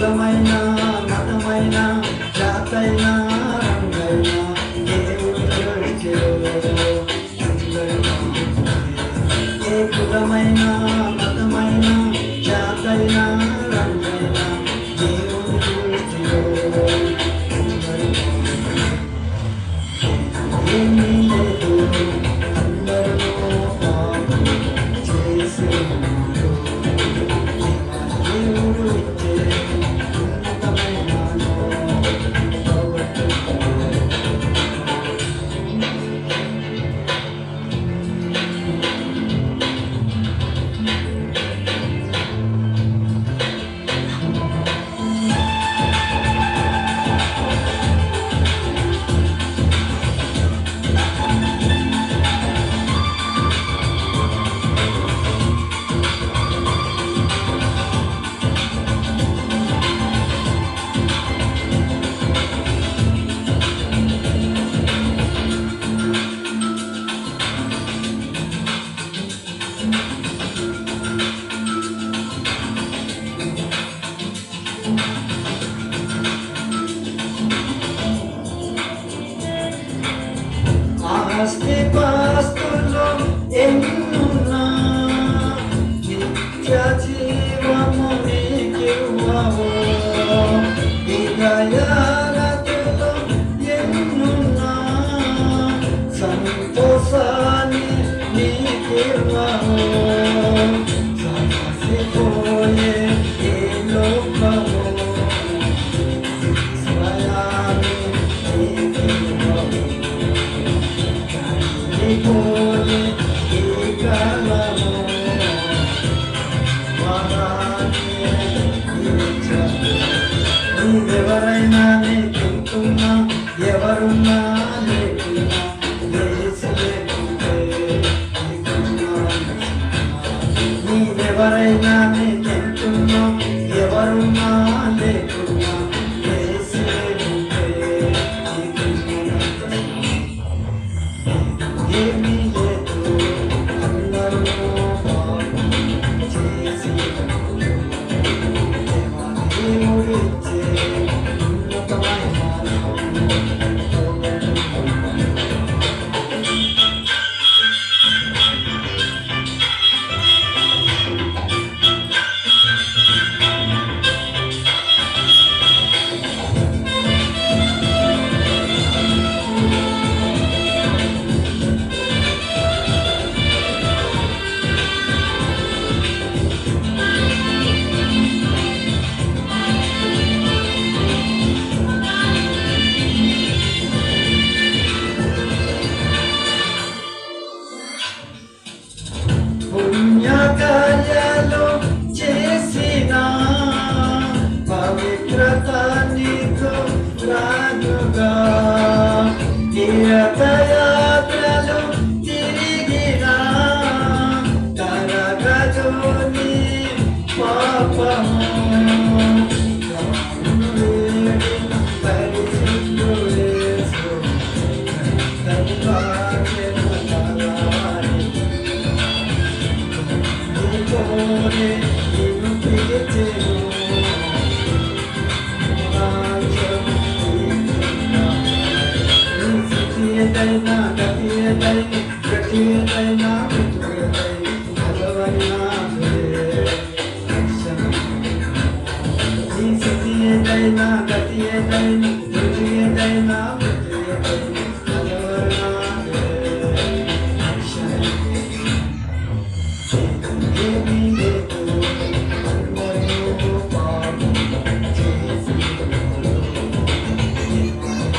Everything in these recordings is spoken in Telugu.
కులమైన మతమైన జాతైన రంగైన ఏ కులమైన Hasta pasto నువ్వెవరైనా నీకుంటున్నా ఎవరున్నా లేకున్నా నువ్వెవరైనా నీకెంటున్నా ఎవరున్నా లేకున్నా ఏం da da da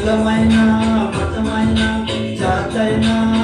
Chilamaina, Patamaina, Chatayna,